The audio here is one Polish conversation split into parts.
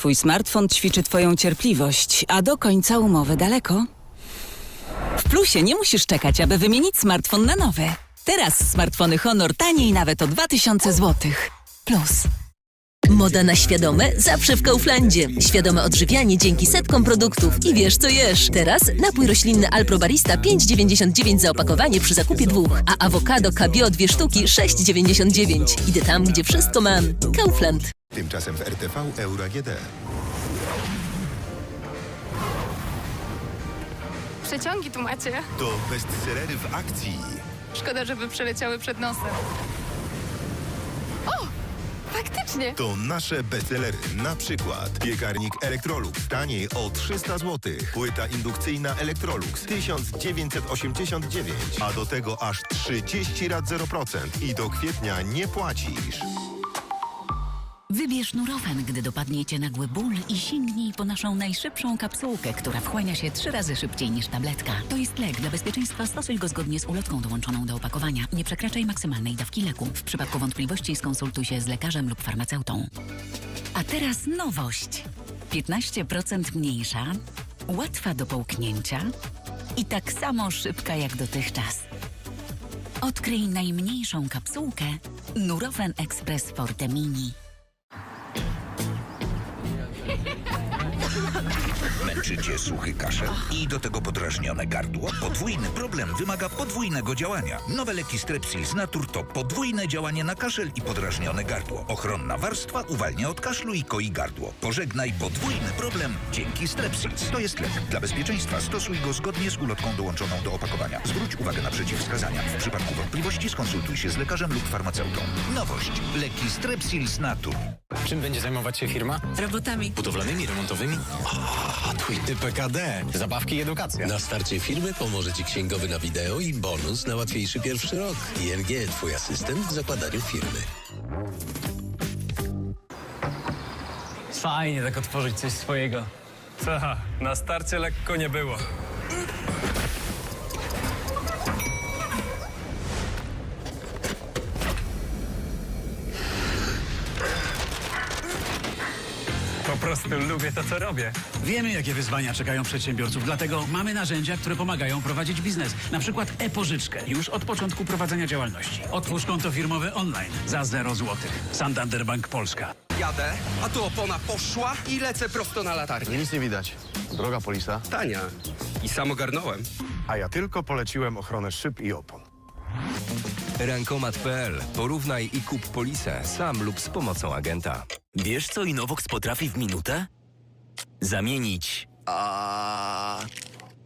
Twój smartfon ćwiczy Twoją cierpliwość, a do końca umowy daleko. W Plusie nie musisz czekać, aby wymienić smartfon na nowy. Teraz smartfony Honor taniej nawet o 2000 zł. Plus. Moda na świadome zawsze w Kauflandzie. Świadome odżywianie dzięki setkom produktów. I wiesz co jesz. Teraz napój roślinny Alpro Barista 5,99 za opakowanie przy zakupie dwóch, a awokado KBO dwie sztuki 6,99. Idę tam, gdzie wszystko mam. Kaufland. Tymczasem w RTV Euro AGD. Przeciągi tu macie. To bestsellery w akcji. Szkoda, żeby przeleciały przed nosem. O! Faktycznie! To nasze bestsellery. Na przykład piekarnik Electrolux taniej o 300 zł. Płyta indukcyjna Electrolux 1989. A do tego aż 30 lat 0%. I do kwietnia nie płacisz. Wybierz Nurofen, gdy dopadnie cię nagły ból i sięgnij po naszą najszybszą kapsułkę, która wchłania się trzy razy szybciej niż tabletka. To jest lek. Dla bezpieczeństwa stosuj go zgodnie z ulotką dołączoną do opakowania. Nie przekraczaj maksymalnej dawki leku. W przypadku wątpliwości skonsultuj się z lekarzem lub farmaceutą. A teraz nowość. 15% mniejsza, łatwa do połknięcia i tak samo szybka jak dotychczas. Odkryj najmniejszą kapsułkę Nurofen Express Forte Mini. Męczy cię suchy kaszel i do tego podrażnione gardło? Podwójny problem wymaga podwójnego działania. Nowe leki Strepsils Natur to podwójne działanie na kaszel i podrażnione gardło. Ochronna warstwa uwalnia od kaszlu i koi gardło. Pożegnaj podwójny problem dzięki Strepsils. To jest lek. Dla bezpieczeństwa stosuj go zgodnie z ulotką dołączoną do opakowania. Zwróć uwagę na przeciwwskazania. W przypadku wątpliwości skonsultuj się z lekarzem lub farmaceutą. Nowość. Leki Strepsils Natur. Czym będzie zajmować się firma? Robotami. Budowlanymi, remontowymi? A, twój typ PKD. Zabawki i edukacja. Na starcie firmy pomoże Ci księgowy na wideo i bonus na łatwiejszy pierwszy rok. ING, Twój asystent w zakładaniu firmy. Fajnie tak otworzyć coś swojego. Ta, na starcie lekko nie było. Prostu lubię to, co robię. Wiemy, jakie wyzwania czekają przedsiębiorców, dlatego mamy narzędzia, które pomagają prowadzić biznes. Na przykład e-pożyczkę już od początku prowadzenia działalności. Otwórz konto firmowe online za 0 zł. Santander Bank Polska. Jadę, a tu opona poszła i lecę prosto na latarnię. Nic nie widać. Droga polisa. Tania. I sam ogarnąłem. A ja tylko poleciłem ochronę szyb i opon. Rankomat.pl. Porównaj i kup polisę sam lub z pomocą agenta. Wiesz, co Innovox potrafi w minutę? Zamienić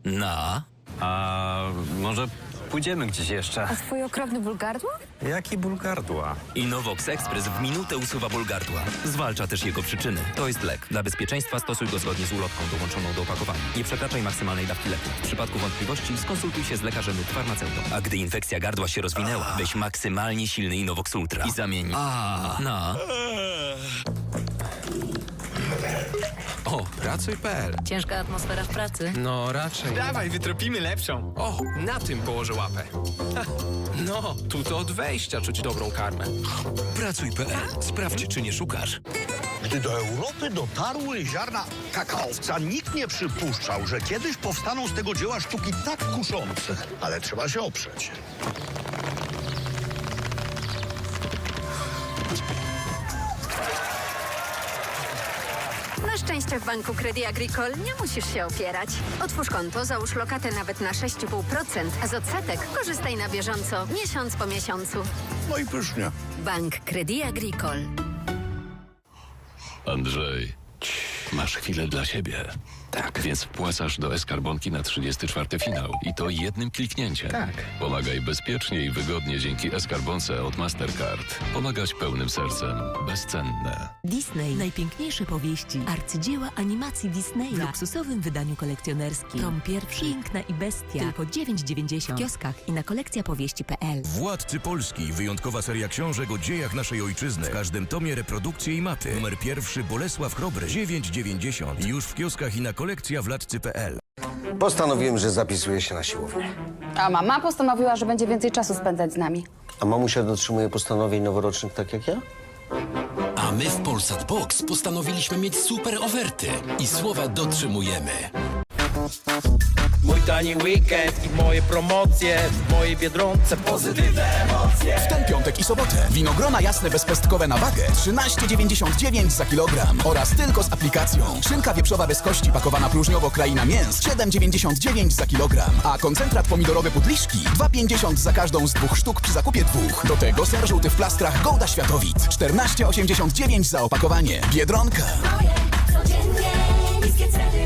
na... A może pójdziemy gdzieś jeszcze? Twój okropny ból gardła? Jaki ból gardła? Innovox Express w minutę usuwa ból gardła. Zwalcza też jego przyczyny. To jest lek. Dla bezpieczeństwa stosuj go zgodnie z ulotką dołączoną do opakowania. Nie przekraczaj maksymalnej dawki leku. W przypadku wątpliwości skonsultuj się z lekarzem lub farmaceutą. A gdy infekcja gardła się rozwinęła, weź maksymalnie silny Innovox Ultra i zamień na... O, pracuj.pl. Ciężka atmosfera w pracy. No raczej. Dawaj, wytropimy lepszą. O, na tym położę łapę. No, tu to od wejścia czuć dobrą karmę. Pracuj.pl. Sprawdź, czy nie szukasz. Gdy do Europy dotarły ziarna kakaowca, nikt nie przypuszczał, że kiedyś powstaną z tego dzieła sztuki tak kuszące. Ale trzeba się oprzeć. Na szczęście w Banku Credit Agricole nie musisz się opierać. Otwórz konto, załóż lokatę nawet na 6,5%, a z odsetek korzystaj na bieżąco, miesiąc po miesiącu. No i pysznie. Bank Credit Agricole. Andrzej, masz chwilę dla siebie. Tak. Więc wpłacasz do Eskarbonki na 34 finał. I to jednym kliknięciem. Tak. Pomagaj bezpiecznie i wygodnie dzięki Eskarbonce od Mastercard. Pomagać pełnym sercem. Bezcenne. Disney. Najpiękniejsze powieści. Arcydzieła animacji Disneya. W luksusowym wydaniu kolekcjonerskim. Tom pierwszy. Piękna i bestia. Tylko 9,90 w kioskach i na kolekcjapowieści.pl. Władcy Polski. Wyjątkowa seria książek o dziejach naszej ojczyzny. W każdym tomie reprodukcje i maty. Numer pierwszy Bolesław Chrobry. 9,90. Już w kioskach i na kolekcjawladcy.pl. Postanowiłem, że zapisuję się na siłownię. A mama postanowiła, że będzie więcej czasu spędzać z nami. A mamusia dotrzymuje postanowień noworocznych tak jak ja? A my w Polsat Box postanowiliśmy mieć super oferty i słowa dotrzymujemy. Mój tani weekend moje promocje w mojej Biedronce pozytywne emocje. W ten piątek i sobotę winogrona jasne bezpestkowe na wagę 13,99 za kilogram oraz tylko z aplikacją. Szynka wieprzowa bez kości pakowana próżniowo kraina mięs 7,99 za kilogram, a koncentrat pomidorowy pudliszki 2,50 za każdą z dwóch sztuk przy zakupie dwóch. Do tego ser żółty w plastrach Gołda Światowit 14,89 za opakowanie. Biedronka. Codziennie niskie ceny.